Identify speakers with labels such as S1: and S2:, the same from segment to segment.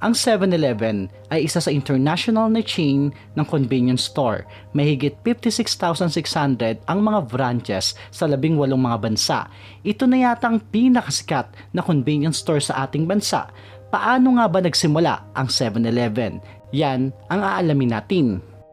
S1: Ang 7-Eleven ay isa sa international na chain ng convenience store. Mahigit 56,600 ang mga branches sa labing walong mga bansa. Ito na yata ang pinakasikat na convenience store sa ating bansa. Paano nga ba nagsimula ang 7-Eleven? Yan ang aalamin natin.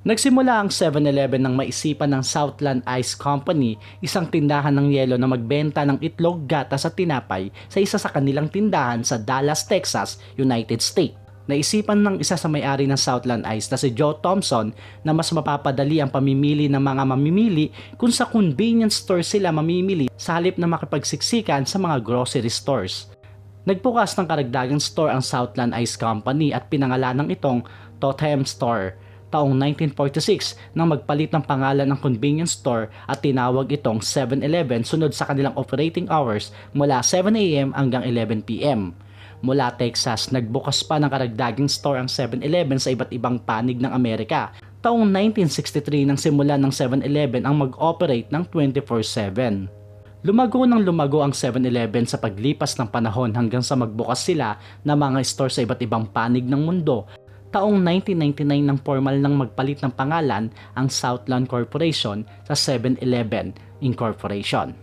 S1: Nagsimula ang 7-Eleven nang maisipan ng Southland Ice Company, isang tindahan ng yelo na magbenta ng itlog, gatas at tinapay sa isa sa kanilang tindahan sa Dallas, Texas, United States. Naisipan ng isa sa may-ari ng Southland Ice na si Joe Thompson na mas mapapadali ang pamimili ng mga mamimili kung sa convenience store sila mamimili sa halip na makipagsiksikan sa mga grocery stores. Nagbukas ng karagdagang store ang Southland Ice Company at pinangalan ng itong Totem Store taong 1946 nang magpalit ng pangalan ng convenience store at tinawag itong 7-Eleven sunod sa kanilang operating hours mula 7am hanggang 11pm. Mula Texas, nagbukas pa ng karagdagang store ang 7-Eleven sa iba't ibang panig ng Amerika. Taong 1963 nang simulan ng 7-Eleven ang mag-operate ng 24-7. Lumago ng lumago ang 7-Eleven sa paglipas ng panahon hanggang sa magbukas sila ng mga store sa iba't ibang panig ng mundo taong 1999 nang formal nang magpalit ng pangalan ang Southland Corporation sa 7-Eleven Incorporation.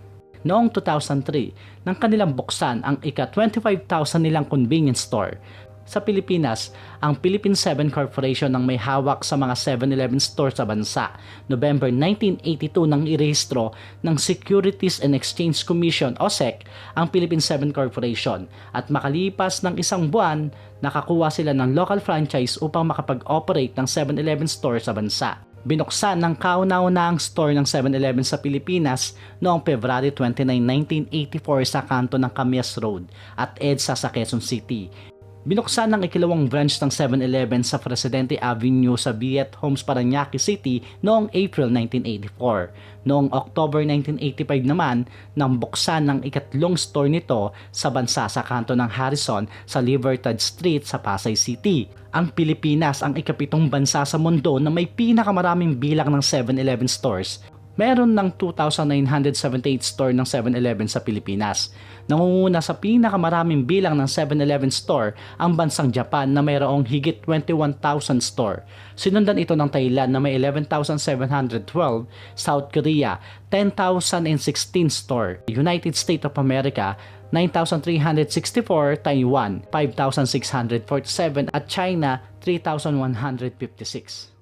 S1: Noong 2003, nang kanilang buksan ang ika-25,000 nilang convenience store, sa Pilipinas, ang Philippine 7 Corporation ang may hawak sa mga 7-Eleven stores sa bansa. November 1982 nang irehistro ng Securities and Exchange Commission o SEC ang Philippine 7 Corporation at makalipas ng isang buwan, nakakuha sila ng local franchise upang makapag-operate ng 7-Eleven store sa bansa. Binuksan ng kauna-una ang store ng 7-Eleven sa Pilipinas noong February 29, 1984 sa kanto ng Camias Road at EDSA sa Quezon City. Binuksan ng ikilawang branch ng 7-Eleven sa Presidente Avenue sa Viet Homes, Paranaque City noong April 1984. Noong October 1985 naman, nang buksan ng ikatlong store nito sa bansa sa kanto ng Harrison sa Libertad Street sa Pasay City. Ang Pilipinas ang ikapitong bansa sa mundo na may pinakamaraming bilang ng 7-Eleven stores meron ng 2,978 store ng 7-Eleven sa Pilipinas. Nangunguna sa pinakamaraming bilang ng 7-Eleven store ang bansang Japan na mayroong higit 21,000 store. Sinundan ito ng Thailand na may 11,712, South Korea 10,016 store, United States of America 9,364, Taiwan 5,647 at China 3,156.